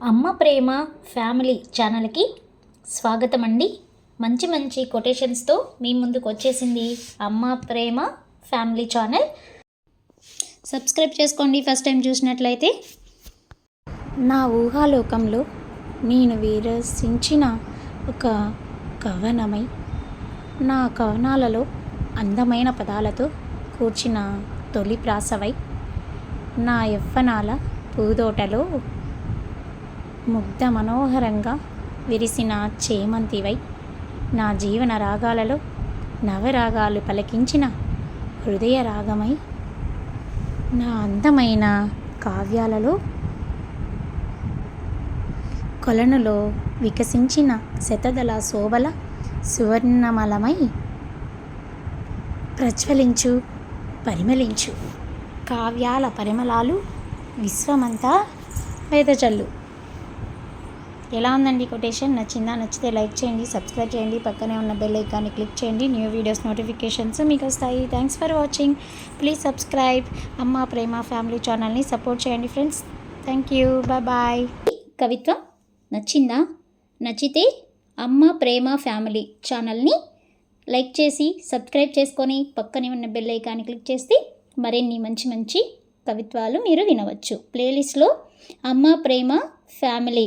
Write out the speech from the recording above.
అమ్మ ప్రేమ ఫ్యామిలీ ఛానల్కి స్వాగతం అండి మంచి మంచి కొటేషన్స్తో మీ ముందుకు వచ్చేసింది Amma Prema family channel. Subscribe చేసుకోండి ఫస్ట్ టైం చూసినట్లయితే. నా ఊహాలోకంలో నేను విరసించిన ఒక కవనమై నా కవనాలలో అందమైన పదాలతో కూర్చిన తొలి ప్రాసవై నా యవ్వనాల పూదోటలో ముగ్ధ మనోహరంగా విరిసిన చేమంతివై నా జీవన రాగాలలో నవరాగాలు పలికించిన హృదయ రాగమై నా అందమైన కావ్యాలలో కొలనులో వికసించిన శతదళ శోభల సువర్ణమలమై ప్రజ్వలించు పరిమళించు కావ్యాల పరిమళాలు విశ్వమంతా వేదజల్లు. ఎలా ఉందండి కొటేషన్? నచ్చిందా? నచ్చితే లైక్ చేయండి సబ్స్క్రైబ్ చేయండి పక్కనే ఉన్న బెల్ ఐకాన్ని క్లిక్ చేయండి. న్యూ వీడియోస్ నోటిఫికేషన్స్ మీకు వస్తాయి. Thanks for watching please subscribe Amma Prema family ఛానల్ని సపోర్ట్ చేయండి friends thank you bye bye కవిత్వం నచ్చిందా? నచ్చితే అమ్మ ప్రేమ ఫ్యామిలీ ఛానల్ని లైక్ చేసి సబ్స్క్రైబ్ చేసుకొని పక్కనే ఉన్న బెల్ ఐకాన్ని క్లిక్ చేస్తే మరిన్ని మంచి మంచి కవిత్వాలు మీరు వినవచ్చు. ప్లేలిస్ట్లో అమ్మ ప్రేమ ఫ్యామిలీ